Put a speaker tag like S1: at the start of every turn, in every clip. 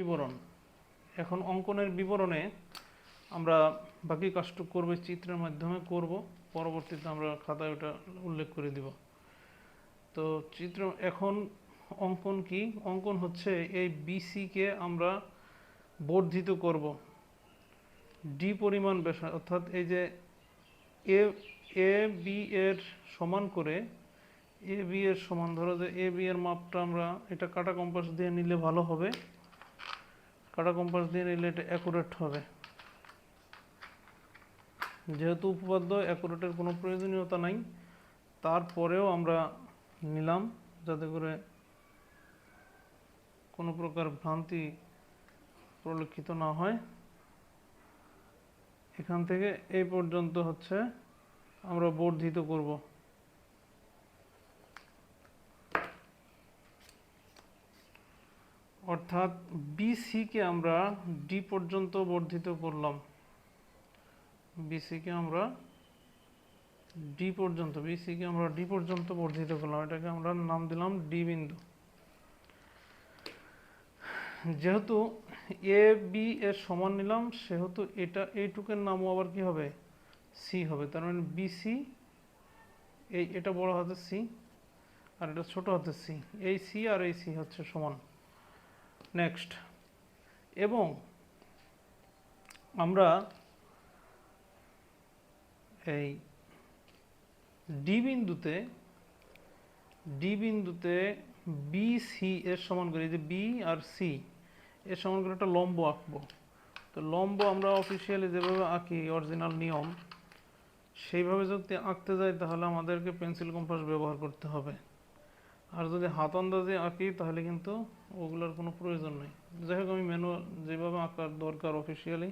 S1: বিবরণ। এখন অঙ্কনের বিবরণে আমরা বাকি কাজটুকু করবে চিত্রের মাধ্যমে করব, পরবর্তীতে আমরা খাতায় ওটা উল্লেখ করে দিব। তো চিত্র, এখন অঙ্কন কি? অঙ্কন হচ্ছে এই বিসিকে আমরা বর্ধিত করব। ডি পরিমাণ বেশা অর্থাৎ এই যে এ এ বি এর সমান করে এ বি এর সমান, ধরো যে এ বি এর মাপটা আমরা, এটা কাটা কম্পাস দিয়ে নিলে ভালো হবে। কাটা কম্পাস দিয়ে নিলে এটা অ্যাকুরেট হবে। যেহেতু উপপাদ্য অ্যাকুরেটের কোনো প্রয়োজনীয়তা নাই, তারপরেও আমরা নিলাম যাতে করে কোনো প্রকার ভ্রান্তি পরিলক্ষিত না হয়। এখান থেকে এই পর্যন্ত হচ্ছে, আমরা বর্ধিত করব। অর্থাৎ বিসিকে আমরা ডি পর্যন্ত বর্ধিত করলাম। বিসিকে আমরা ডি পর্যন্ত বিসিকে আমরা ডি পর্যন্ত বর্ধিত করলাম। এটাকে আমরা নাম দিলাম ডি বিন্দু। যেহেতু এ বি এর সমান নিলাম, সেহেতু এটা, এইটুকের নামও আবার কি হবে? সি হবে। তার মানে বিসি এই, এটা বড় হাতে সি আর এটা ছোট হাতে সি এই সি আর এই সি হচ্ছে সমান। নেক্সট। এবং আমরা এই ডি বিন্দুতে ডি বিন্দুতে বি সি এর সমান করে যে বি আর সি এর সমান করে একটা লম্ব আঁকবো। তো লম্ব আমরা অফিসিয়ালি যেভাবে আঁকি অরিজিনাল নিয়ম, সেইভাবে যদি আঁকতে যাই, তাহলে আমাদেরকে পেন্সিল কম্পাস ব্যবহার করতে হবে। আর যদি হাত আন্দাজে আঁকি, তাহলে কিন্তু ওগুলোর কোনো প্রয়োজন নেই। যাই হোক আমি ম্যানুয়াল যেভাবে আঁকার দরকার অফিসিয়ালি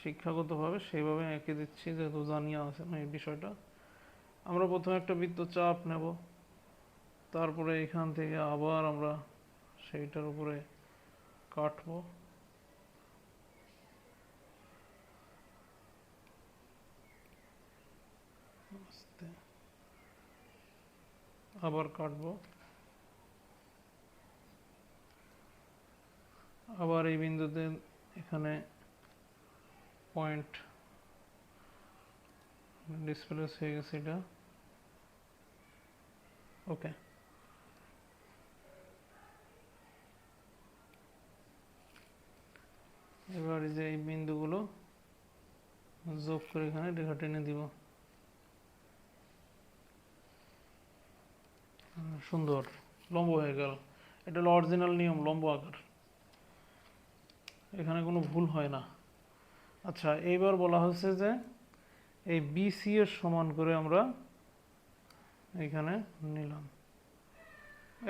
S1: শিক্ষাগতভাবে সেইভাবে এঁকে দিচ্ছি, যেহেতু জানিয়ে আছে এই বিষয়টা। আমরা প্রথমে একটা বৃত্ত চাপ নেব, তারপরে এখান থেকে আবার আমরা সেইটার উপরে কাটবো। আবার কাটবো। আবার এই বিন্দুতে এখানে পয়েন্ট ডিসপ্লেস হয়ে গেছে এটা। ওকে এবার যে এই বিন্দুগুলো যোগ করে এখানে রেখা টেনে দিব। সুন্দর, লম্ব হয়ে গেল। এটা হলো অরিজিনাল নিয়ম, লম্ব আকার। এখানে কোনো ভুল হয় না। আচ্ছা এইবার বলা হচ্ছে যে এই বিসি এর সমান করে আমরা এখানে নিলাম।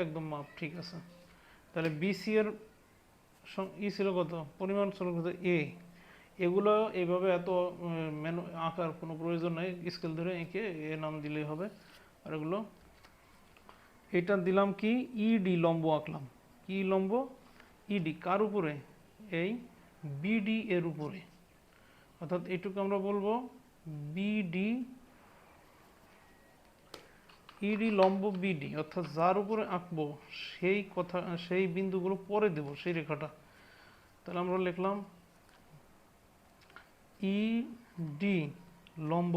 S1: একদম মাপ, ঠিক আছে। তাহলে বিসি এর ই ছিল কত? পরিমাণ ছিল কত? এ এগুলো এইভাবে এত মেনু আঁকার কোনো প্রয়োজন নেই। স্কেল ধরে এঁকে এ নাম দিলেই হবে। আর এগুলো এটা দিলাম কি? ইডি লম্ব আঁকলাম। কি লম্ব? ইডি কার উপরে? এই বিডি এর উপরে। অর্থাৎ এটুকু আমরা বলব বিডি ইডি লম্ব বিডি অর্থাৎ যার উপরে আঁকবো, সেই কথা, সেই বিন্দুগুলো পরে দেব, সেই রেখাটা। তাহলে আমরা লিখলাম ই ডি লম্ব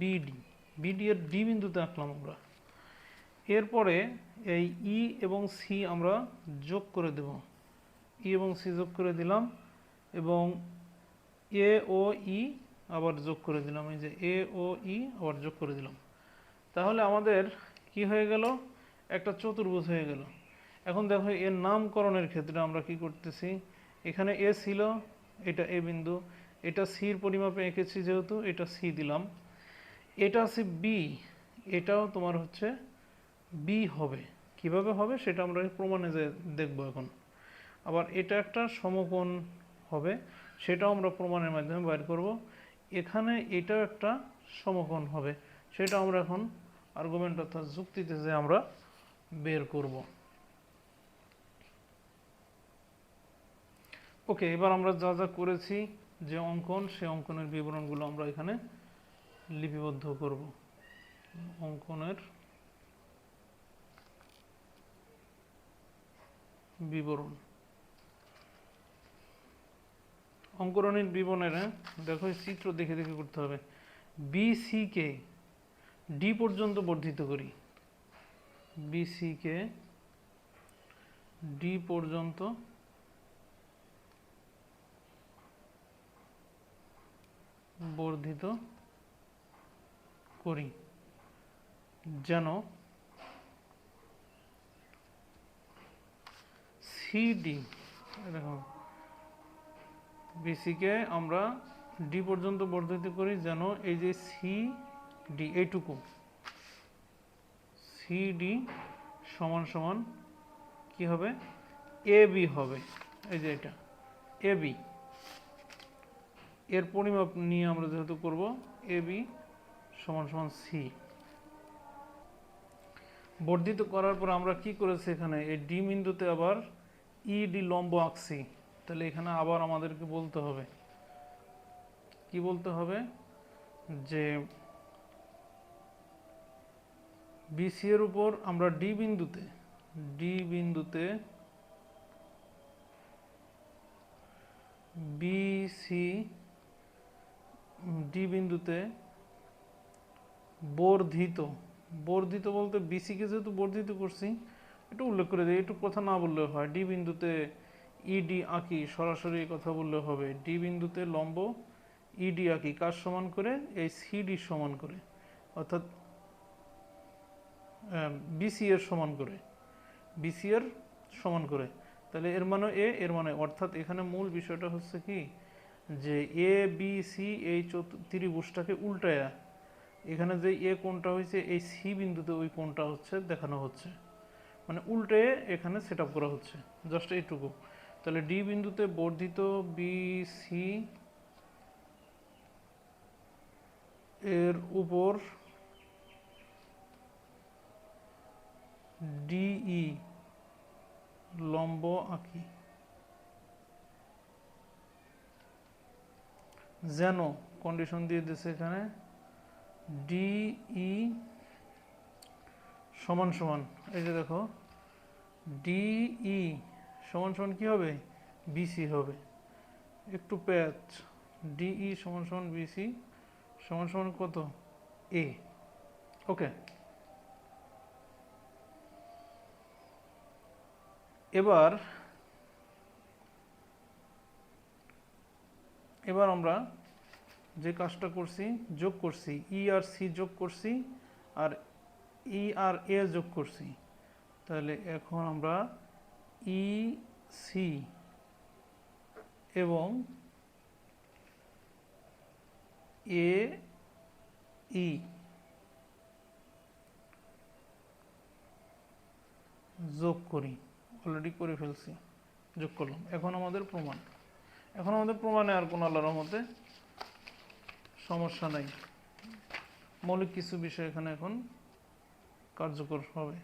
S1: বিডি বিডি এর ডি বিন্দুতে আঁকলাম আমরা। এরপরে এই ই এবং সি আমরা যোগ করে দেব। ই এবং সি যোগ করে দিলাম এবং এ ও ই আবার যোগ করে দিলাম। এই যে এ ও ই আবার যোগ করে দিলাম। তাহলে আমাদের কি হয়ে গেল? একটা চতুর্ভুজ হয়ে গেল। এখন দেখো এর নামকরণের ক্ষেত্রে আমরা কি করতেছি? এখানে এ ছিল, এটা এ বিন্দু, এটা সির পরিমাপে এঁকেছি যেহেতু, এটা সি দিলাম। এটা আছে বি এটাও তোমার হচ্ছে বি হবে। কীভাবে হবে সেটা আমরা প্রমাণে যে দেখব এখন। আবার এটা একটা সমকোণ হবে, সেটাও আমরা প্রমাণের মাধ্যমে বাইর করব। এখানে এটাও একটা সমকোণ হবে সেটা আমরা এখন আর্গুমেন্ট অর্থাৎ যুক্তিতে যে আমরা বের করব। ওকে, এবার আমরা যা যা করেছি যে অঙ্কন, সে অঙ্কনের বিবরণগুলো আমরা এখানে লিপিবদ্ধ করব। অঙ্কনের বিবরণ। অঙ্করণের বিবরণের হ্যাঁ, দেখো চিত্র দেখে দেখে করতে হবে। বিসি কে ডি পর্যন্ত বর্ধিত করি। বিসি কে ডি পর্যন্ত বর্ধিত করি। যেন সিডি দেখো। বিসিকে আমরা ডি পর্যন্ত বর্ধিত করি যেন এই যে সি ডি এইটুকু। সিডি সমান সমান কি হবে? এ বি হবে। এই যে এটা। এ বি এর পরিমাপ নিয়ে আমরা যেহেতু করব এ বি সমান সমান সি বর্ধিত করার পর আমরা কি করেছি এখানে? এই ডি বিন্দুতে আবার ই ডি লম্ব আঁকছি, তাহলে এখানে আবার আমাদেরকে বলতে হবে। কি বলতে হবে? যে বিসি এর উপর আমরা ডি বিন্দুতে ডি বিন্দুতে বিসি ডি বিন্দুতে বর্ধিত। বর্ধিত বলতে বিসিকে যেহেতু বর্ধিত করছি একটু উল্লেখ করে দিই, একটু কথা না বললেও হয়। ডি বিন্দুতে ইডি আঁকি সরাসরি কথা বললে হবে। ডি বিন্দুতে লম্ব ইডি আঁকি কার সমান করে? এই সিডি সমান করে। অর্থাৎ বিসি এর সমান করে। বিসি এর সমান করে। তাহলে এর মানে এ এর মানে অর্থাৎ এখানে মূল বিষয়টা হচ্ছে কি? যে এ বি সি এই ত্রিভুজটাকে উল্টায়া, এখানে যে এ কোণটা হয়েছে, এই সি বিন্দুতে ওই কোণটা হচ্ছে, দেখানো হচ্ছে। মানে উল্টে এখানে সেট করা হচ্ছে জাস্ট এইটুকু। তাহলে ডি বিন্দুতে বর্ধিত বি সি এর উপর ডিই লম্ব আঁকি। যেন কন্ডিশন দিয়ে দিয়েছে এখানে ডিই সমান সমান, এই যে দেখো ডিই সমান সমান কী হবে? বিসি হবে। একটু প্যাচ ডিই সমান সমান বিসি সমান সমান কত? এ ওকে। এবার এবার আমরা যে কাজটা করছি, যোগ করছি ই আর সি যোগ করছি, আর ই আর এ যোগ করছি, তাহলে এখন আমরা ই সি এবং এ ই যোগ করি অলরেডি করে ফেলছি, যোগ করলাম, এখন আমাদের প্রমাণ, এখন আমাদের প্রমাণে আর কোনো আল্লাহর মধ্যে সমস্যা নাই, মৌলিক কিছু বিষয় এখানে এখন কার্যকর হবে।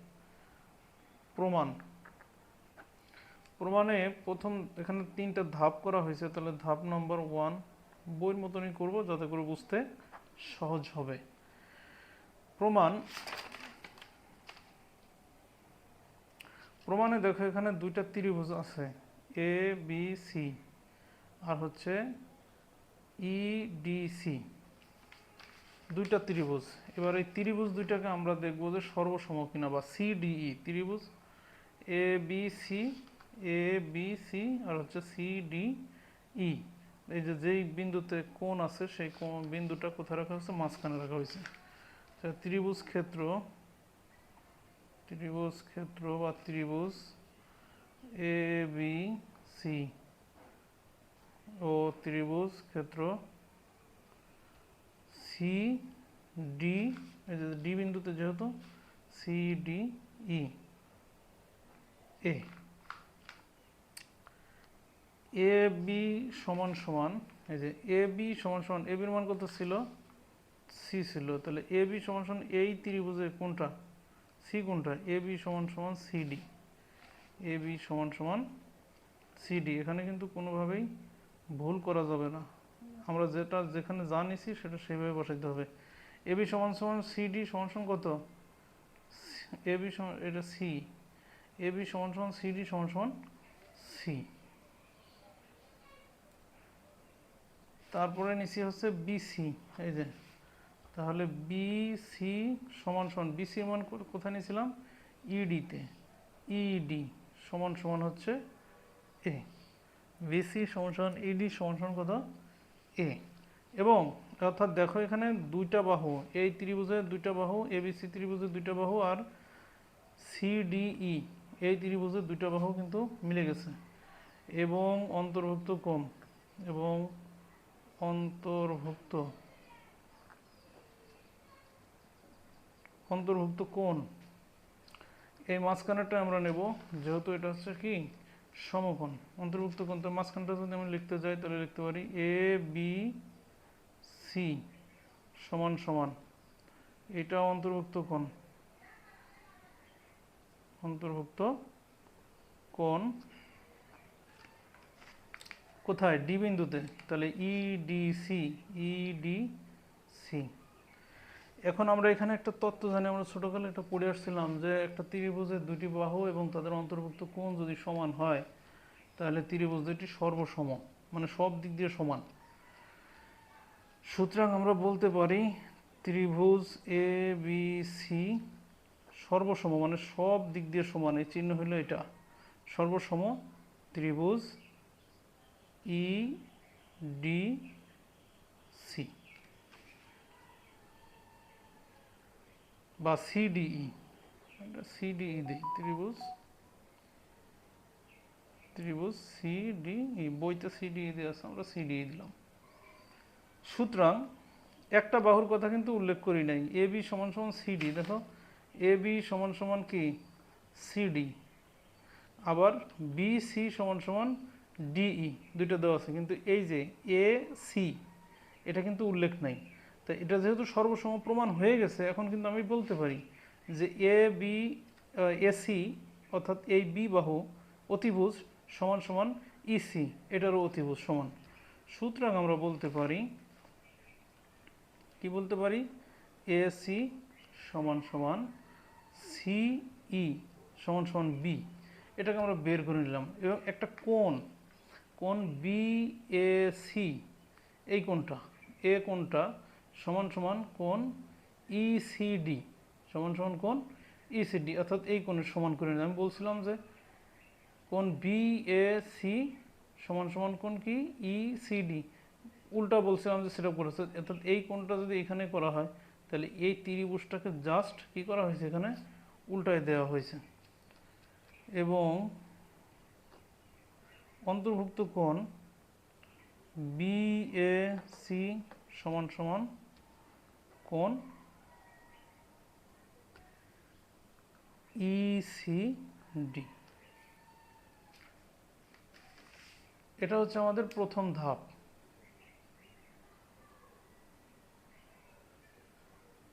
S1: প্রমাণ। প্রমাণে প্রথম এখানে তিনটা ধাপ করা হয়েছে, তাহলে ধাপ নম্বর ওয়ান, বইয়ের মতনই করব যাতে করে বুঝতে সহজ হবে। প্রমাণ। প্রমাণে দেখো এখানে দুইটা ত্রিভুজ আছে এ বি সি আর হচ্ছে ই ডি সি দুইটা ত্রিভুজ। এবার এই ত্রিভুজ দুইটাকে আমরা দেখব যে সর্বসম কিনা বা সিডিই ত্রিভুজ। A B C A B C আর হচ্ছে সি ডি ই এই যে যেই বিন্দুতে কোণ আছে, সেই কোণ বিন্দুটা কোথায় রাখা হয়েছে? মাঝখানে রাখা হয়েছে। ত্রিভুজ ক্ষেত্র ত্রিভুজ ক্ষেত্র বা ত্রিভুজ এ বি সি ও ত্রিভুজ ক্ষেত্র সি ডি ডি বিন্দুতে যেহেতু C D E A A B সমান সমান, এই যে এ বি সমান সমান এ বির মান কত ছিল? সি ছিল। তাহলে এ বি সমান সমান, এই ত্রিভুজের কোনটা? সি কোনটা? এ বি সমান সমান সিডি এ বি সমান সমান সিডি এখানে কিন্তু কোনোভাবেই ভুল করা যাবে না। আমরা যেটা যেখানে যা নিছি সেটা সেভাবে বসাইতে হবে। এ বি সমান সমান সিডি সমান সমান কত? এ বি সমান, এটা সি। এ বি সমান সমান সিডি সমান সমান সি। তারপরে নিচে হচ্ছে বিসি এই যে। তাহলে বিসি সমান সমান বিসি মান কোথায় নিয়েছিলাম ইডিতে ইডি সমান সমান হচ্ছে এ। বিসি সমান সমান ইডি সমান সমান কত? এ। এবং অর্থাৎ দেখো এখানে দুইটা বাহু এই ত্রিভুজের দুইটা বাহু এবিসি ত্রিভুজের দুইটা বাহু আর সিডিই এই ত্রিভুজের দুইটা বাহু কিন্তু মিলে গেছে। এবং অন্তর্ভুক্ত কোণ, এবং অন্তর্ভুক্ত অন্তর্ভুক্ত কোণ। এই মাঝখানেরটা আমরা নেব, যেহেতু এটা হচ্ছে কি? সমকোণ অন্তর্ভুক্ত কোণ তো মাঝখানটা যদি আমি লিখতে যাই, তাহলে লিখতে পারি এ বি সি সমান সমান। এটা অন্তর্ভুক্ত কোণ। অন্তর্ভুক্ত কোণ কোথায়? ডি বিন্দুতে। তাহলে ইডিসি ইডিসি এখন আমরা এখানে একটা তত্ত্ব জানি, আমরা ছোটকালে একটা পড়ে আসছিলাম যে একটা ত্রিভুজের দুটি বাহু এবং তাদের অন্তর্ভুক্ত কোণ যদি সমান হয়, তাহলে ত্রিভুজ দুটি সর্বসম মানে সব দিক দিয়ে সমান। সুতরাং আমরা বলতে পারি ত্রিভুজ এ বি সি সর্বসম মানে সব দিক দিয়ে সমান। এই চিহ্ন হলো এটা। সর্বসম ত্রিভুজ ই ডি সি বা সিডিই সিডিই দিই, ত্রিভুজ। ত্রিভুজ সিডিই বইতে সিডিই দিয়ে আছে, আমরা সিডিই দিলাম। সুতরাং, একটা বাহুর কথা কিন্তু উল্লেখ করি নাই, এ বি সমান সমান সিডি দেখো, এ বি সমান সমান কি? সিডি আবার বি সি সমান সমান ডিই দুইটা দেওয়া আছে, কিন্তু এই যে এ সি এটা কিন্তু উল্লেখ নাই। তো এটা যেহেতু সর্বসম প্রমাণ হয়ে গেছে, এখন কিন্তু আমি বলতে পারি যে এ বি এসি অর্থাৎ এই বি বাহু অতিভুজ সমান সমান ইসি এটারও অতিভুজ সমান। সুতরাং আমরা বলতে পারি, কি বলতে পারি? এসি সমান সমান সিই সমান সমান বি এটাকে আমরা বের করে নিলাম। এবং একটা কোণ কোণ বি এ সি এই কোণটা এ কোণটা সমান সমান কোণ ইসিডি সমান সমান কোণ ইসিডি অর্থাৎ এই কোণের সমান করে আমি বলছিলাম যে কোণ বি এ সি সমান সমান কোণ কি? ইসিডি উল্টা বলছিলাম যে সেটা করেছে। অর্থাৎ এই কোণটা যদি এখানে করা হয়, তাহলে এই ত্রিভুজটাকে জাস্ট কি করা হয়েছে এখানে? উল্টায় দেওয়া হয়েছে। এবং অন্তর্ভুক্ত কোণ বি এ সি সমান সমান কোণ ইসিডি এটা হচ্ছে আমাদের প্রথম ধাপ।